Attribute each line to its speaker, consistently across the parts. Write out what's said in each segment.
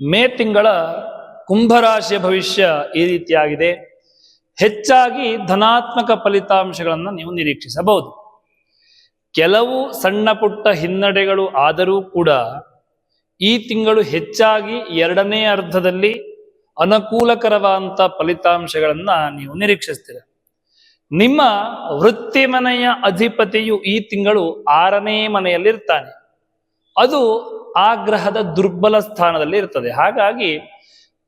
Speaker 1: ಮೇ ತಿಂಗಳ ಕುಂಭರಾಶಿಯ ಭವಿಷ್ಯ ಈ ರೀತಿಯಾಗಿದೆ. ಹೆಚ್ಚಾಗಿ ಧನಾತ್ಮಕ ಫಲಿತಾಂಶಗಳನ್ನು ನೀವು ನಿರೀಕ್ಷಿಸಬಹುದು. ಕೆಲವು ಸಣ್ಣ ಪುಟ್ಟ ಹಿನ್ನಡೆಗಳು ಆದರೂ ಕೂಡ ಈ ತಿಂಗಳು ಹೆಚ್ಚಾಗಿ ಎರಡನೇ ಅರ್ಧದಲ್ಲಿ ಅನುಕೂಲಕರವಾದಂಥ ಫಲಿತಾಂಶಗಳನ್ನು ನೀವು ನಿರೀಕ್ಷಿಸ್ತೀರ. ನಿಮ್ಮ ವೃತ್ತಿ ಮನೆಯ ಅಧಿಪತಿಯು ಈ ತಿಂಗಳು ಆರನೇ ಮನೆಯಲ್ಲಿರ್ತಾನೆ. ಅದು ಆ ಗ್ರಹದ ದುರ್ಬಲ ಸ್ಥಾನದಲ್ಲಿ ಇರ್ತದೆ. ಹಾಗಾಗಿ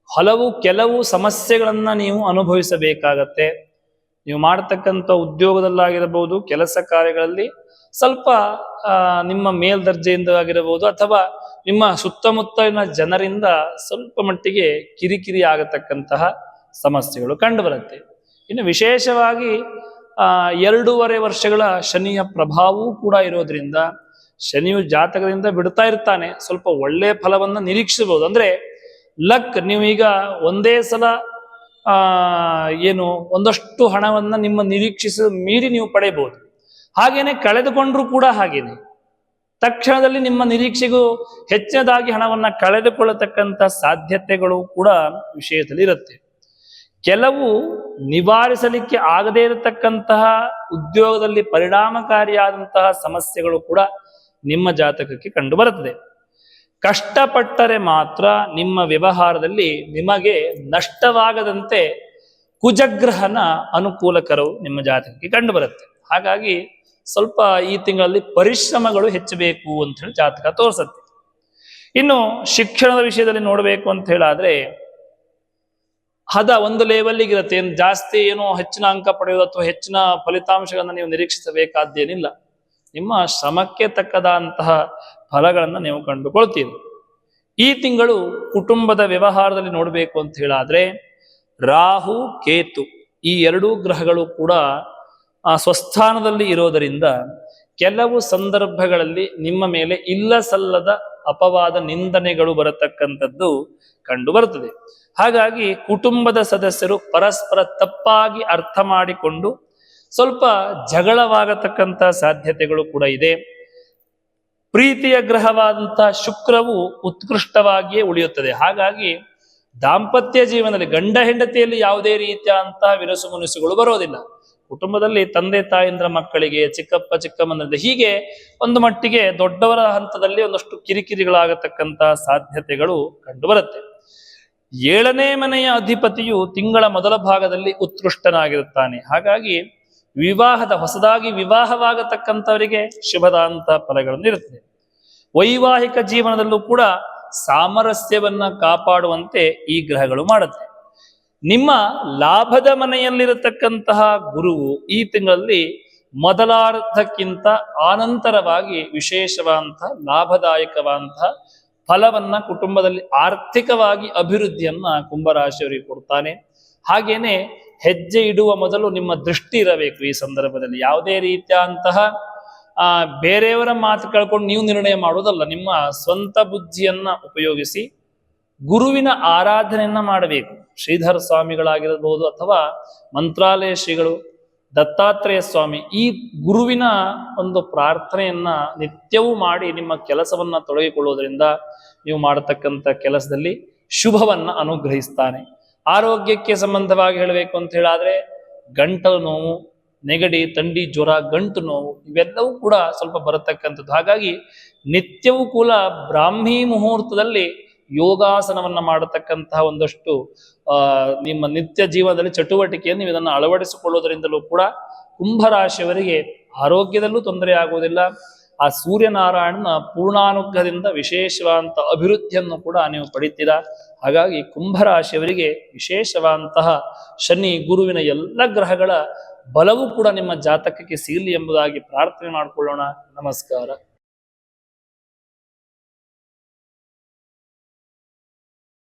Speaker 1: ಹಲವು ಕೆಲವು ಸಮಸ್ಯೆಗಳನ್ನ ನೀವು ಅನುಭವಿಸಬೇಕಾಗತ್ತೆ. ನೀವು ಮಾಡತಕ್ಕಂಥ ಉದ್ಯೋಗದಲ್ಲಾಗಿರಬಹುದು, ಕೆಲಸ ಕಾರ್ಯಗಳಲ್ಲಿ ಸ್ವಲ್ಪ ನಿಮ್ಮ ಮೇಲ್ದರ್ಜೆಯಿಂದ ಆಗಿರಬಹುದು ಅಥವಾ ನಿಮ್ಮ ಸುತ್ತಮುತ್ತಲಿನ ಜನರಿಂದ ಸ್ವಲ್ಪ ಮಟ್ಟಿಗೆ ಕಿರಿಕಿರಿ ಆಗತಕ್ಕಂತಹ ಸಮಸ್ಯೆಗಳು ಕಂಡುಬರುತ್ತೆ. ಇನ್ನು ವಿಶೇಷವಾಗಿ ಎರಡೂವರೆ ವರ್ಷಗಳ ಶನಿಯ ಪ್ರಭಾವವೂ ಕೂಡ ಇರೋದ್ರಿಂದ ಶನಿಯು ಜಾತಕದಿಂದ ಬಿಡ್ತಾ ಇರ್ತಾನೆ. ಸ್ವಲ್ಪ ಒಳ್ಳೆ ಫಲವನ್ನ ನಿರೀಕ್ಷಿಸಬಹುದು. ಅಂದ್ರೆ ಲಕ್, ನೀವೀಗ ಒಂದೇ ಸಲ ಏನು, ಒಂದಷ್ಟು ಹಣವನ್ನ ನಿಮ್ಮ ನಿರೀಕ್ಷಿಸ ಮೀರಿ ನೀವು ಪಡೆಯಬಹುದು. ಹಾಗೇನೆ ಕಳೆದುಕೊಂಡ್ರು ಕೂಡ ಹಾಗೇನೆ. ತಕ್ಷಣದಲ್ಲಿ ನಿಮ್ಮ ನಿರೀಕ್ಷೆಗೂ ಹೆಚ್ಚಿನದಾಗಿ ಹಣವನ್ನ ಕಳೆದುಕೊಳ್ಳತಕ್ಕಂಥ ಸಾಧ್ಯತೆಗಳು ಕೂಡ ವಿಷಯದಲ್ಲಿ ಇರುತ್ತೆ. ಕೆಲವು ನಿವಾರಿಸಲಿಕ್ಕೆ ಆಗದೇ ಇರತಕ್ಕಂತಹ ಉದ್ಯೋಗದಲ್ಲಿ ಪರಿಣಾಮಕಾರಿಯಾದಂತಹ ಸಮಸ್ಯೆಗಳು ಕೂಡ ನಿಮ್ಮ ಜಾತಕಕ್ಕೆ ಕಂಡು ಬರುತ್ತದೆ. ಕಷ್ಟಪಟ್ಟರೆ ಮಾತ್ರ ನಿಮ್ಮ ವ್ಯವಹಾರದಲ್ಲಿ ನಿಮಗೆ ನಷ್ಟವಾಗದಂತೆ ಕುಜಗ್ರಹನ ಅನುಕೂಲಕರವು ನಿಮ್ಮ ಜಾತಕಕ್ಕೆ ಕಂಡು ಬರುತ್ತೆ. ಹಾಗಾಗಿ ಸ್ವಲ್ಪ ಈ ತಿಂಗಳಲ್ಲಿ ಪರಿಶ್ರಮಗಳು ಹೆಚ್ಚಬೇಕು ಅಂತ ಹೇಳಿ ಜಾತಕ ತೋರಿಸುತ್ತೆ. ಇನ್ನು ಶಿಕ್ಷಣದ ವಿಷಯದಲ್ಲಿ ನೋಡಬೇಕು ಅಂತ ಹೇಳಾದ್ರೆ ಹದ ಒಂದು ಲೆವೆಲ್ಗೆ ಇರುತ್ತೆ. ಏನು ಜಾಸ್ತಿ ಏನೋ ಹೆಚ್ಚಿನ ಅಂಕ ಪಡೆಯೋದು ಅಥವಾ ಹೆಚ್ಚಿನ ಫಲಿತಾಂಶಗಳನ್ನ ನೀವು ನಿರೀಕ್ಷಿಸಬೇಕಾದ್ದೇನಿಲ್ಲ. ನಿಮ್ಮ ಶ್ರಮಕ್ಕೆ ತಕ್ಕದಂತಹ ಫಲಗಳನ್ನು ನೀವು ಕಂಡುಕೊಳ್ತೀರಿ. ಈ ತಿಂಗಳು ಕುಟುಂಬದ ವ್ಯವಹಾರದಲ್ಲಿ ನೋಡಬೇಕು ಅಂತ ಹೇಳಾದ್ರೆ ರಾಹು, ಕೇತು ಈ ಎರಡೂ ಗ್ರಹಗಳು ಕೂಡ ಆ ಸ್ವಸ್ಥಾನದಲ್ಲಿ ಇರೋದರಿಂದ ಕೆಲವು ಸಂದರ್ಭಗಳಲ್ಲಿ ನಿಮ್ಮ ಮೇಲೆ ಇಲ್ಲ ಸಲ್ಲದ ಅಪವಾದ ನಿಂದನೆಗಳು ಬರತಕ್ಕಂಥದ್ದು ಕಂಡು ಬರುತ್ತದೆ. ಹಾಗಾಗಿ ಕುಟುಂಬದ ಸದಸ್ಯರು ಪರಸ್ಪರ ತಪ್ಪಾಗಿ ಅರ್ಥ ಮಾಡಿಕೊಂಡು ಸ್ವಲ್ಪ ಜಗಳವಾಗತಕ್ಕಂಥ ಸಾಧ್ಯತೆಗಳು ಕೂಡ ಇದೆ. ಪ್ರೀತಿಯ ಗ್ರಹವಾದಂಥ ಶುಕ್ರವು ಉತ್ಕೃಷ್ಟವಾಗಿಯೇ ಉಳಿಯುತ್ತದೆ. ಹಾಗಾಗಿ ದಾಂಪತ್ಯ ಜೀವನದಲ್ಲಿ ಗಂಡ ಹೆಂಡತಿಯಲ್ಲಿ ಯಾವುದೇ ರೀತಿಯ ಅಂತಹ ವಿರಸು ಮುನಿಸುಗಳು ಬರೋದಿಲ್ಲ. ಕುಟುಂಬದಲ್ಲಿ ತಂದೆ ತಾಯಿಂದ್ರ ಮಕ್ಕಳಿಗೆ, ಚಿಕ್ಕಪ್ಪ ಚಿಕ್ಕಮ್ಮನಿಂದ ಹೀಗೆ ಒಂದು ಮಟ್ಟಿಗೆ ದೊಡ್ಡವರ ಹಂತದಲ್ಲಿ ಒಂದಷ್ಟು ಕಿರಿಕಿರಿಗಳಾಗತಕ್ಕಂತಹ ಸಾಧ್ಯತೆಗಳು ಕಂಡುಬರುತ್ತೆ. ಏಳನೇ ಮನೆಯ ಅಧಿಪತಿಯು ತಿಂಗಳ ಮೊದಲ ಭಾಗದಲ್ಲಿ ಉತ್ಕೃಷ್ಟನಾಗಿರುತ್ತಾನೆ. ಹಾಗಾಗಿ ವಿವಾಹದ ಹೊಸದಾಗಿ ವಿವಾಹವಾಗತಕ್ಕಂಥವರಿಗೆ ಶುಭದಾಂತ ಫಲಗಳನ್ನು ಇರುತ್ತದೆ ವೈವಾಹಿಕ ಜೀವನದಲ್ಲೂ ಕೂಡ ಸಾಮರಸ್ಯವನ್ನ ಕಾಪಾಡುವಂತೆ ಈ ಗ್ರಹಗಳು ಮಾಡುತ್ತೆ. ನಿಮ್ಮ ಲಾಭದ ಮನೆಯಲ್ಲಿರತಕ್ಕಂತಹ ಗುರುವು ಈ ತಿಂಗಳಲ್ಲಿ ಮೊದಲಾರ್ಧಕ್ಕಿಂತ ಆನಂತರವಾಗಿ ವಿಶೇಷವಾದಂತಹ ಲಾಭದಾಯಕವಾದಂತಹ ಫಲವನ್ನ ಕುಟುಂಬದಲ್ಲಿ ಆರ್ಥಿಕವಾಗಿ ಅಭಿವೃದ್ಧಿಯನ್ನ ಕುಂಭರಾಶಿಯವರಿಗೆ ಕೊಡ್ತಾನೆ. ಹಾಗೇನೆ ಹೆಜ್ಜೆ ಇಡುವ ಮೊದಲು ನಿಮ್ಮ ದೃಷ್ಟಿ ಇರಬೇಕು ಈ ಸಂದರ್ಭದಲ್ಲಿ. ಯಾವುದೇ ರೀತಿಯಾದಂತಹ, ಆ, ಬೇರೆಯವರ ಮಾತು ಕಳ್ಕೊಂಡು ನೀವು ನಿರ್ಣಯ ಮಾಡುವುದಲ್ಲ. ನಿಮ್ಮ ಸ್ವಂತ ಬುದ್ಧಿಯನ್ನ ಉಪಯೋಗಿಸಿ ಗುರುವಿನ ಆರಾಧನೆಯನ್ನ ಮಾಡಬೇಕು. ಶ್ರೀಧರ ಸ್ವಾಮಿಗಳಾಗಿರಬಹುದು ಅಥವಾ ಮಂತ್ರಾಲಯ ಶ್ರೀಗಳು, ದತ್ತಾತ್ರೇಯ ಸ್ವಾಮಿ, ಈ ಗುರುವಿನ ಒಂದು ಪ್ರಾರ್ಥನೆಯನ್ನ ನಿತ್ಯವೂ ಮಾಡಿ ನಿಮ್ಮ ಕೆಲಸವನ್ನ ತೊಡಗಿಕೊಳ್ಳುವುದರಿಂದ ನೀವು ಮಾಡತಕ್ಕಂಥ ಕೆಲಸದಲ್ಲಿ ಶುಭವನ್ನ ಅನುಗ್ರಹಿಸ್ತಾನೆ. ಆರೋಗ್ಯಕ್ಕೆ ಸಂಬಂಧವಾಗಿ ಹೇಳಬೇಕು ಅಂತ ಹೇಳಾದ್ರೆ ಗಂಟಲು ನೋವು, ನೆಗಡಿ, ತಂಡಿ, ಜ್ವರ, ಗಂಟು ನೋವು, ಇವೆಲ್ಲವೂ ಕೂಡ ಸ್ವಲ್ಪ ಬರತಕ್ಕಂಥದ್ದು. ಹಾಗಾಗಿ ನಿತ್ಯವೂ ಕೂಡ ಬ್ರಾಹ್ಮಿ ಮುಹೂರ್ತದಲ್ಲಿ ಯೋಗಾಸನವನ್ನ ಮಾಡತಕ್ಕಂತಹ ಒಂದಷ್ಟು ನಿಮ್ಮ ನಿತ್ಯ ಜೀವನದಲ್ಲಿ ಚಟುವಟಿಕೆಯನ್ನು ನೀವು ಇದನ್ನು ಅಳವಡಿಸಿಕೊಳ್ಳುವುದರಿಂದಲೂ ಕೂಡ ಕುಂಭರಾಶಿಯವರಿಗೆ ಆರೋಗ್ಯದಲ್ಲೂ ತೊಂದರೆ ಆಗುವುದಿಲ್ಲ. ಆ ಸೂರ್ಯನಾರಾಯಣನ ಪೂರ್ಣಾನುಗ್ರಹದಿಂದ ವಿಶೇಷವಾದಂತಹ ಅಭಿವೃದ್ಧಿಯನ್ನು ಕೂಡ ನೀವು ಪಡಿತೀರಾ. ಹಾಗಾಗಿ ಕುಂಭರಾಶಿಯವರಿಗೆ ವಿಶೇಷವಾದಂತಹ ಶನಿ, ಗುರುವಿನ ಎಲ್ಲ ಗ್ರಹಗಳ ಬಲವೂ ಕೂಡ ನಿಮ್ಮ ಜಾತಕಕ್ಕೆ ಸಿಗಲಿ ಎಂಬುದಾಗಿ ಪ್ರಾರ್ಥನೆ ಮಾಡಿಕೊಳ್ಳೋಣ. ನಮಸ್ಕಾರ.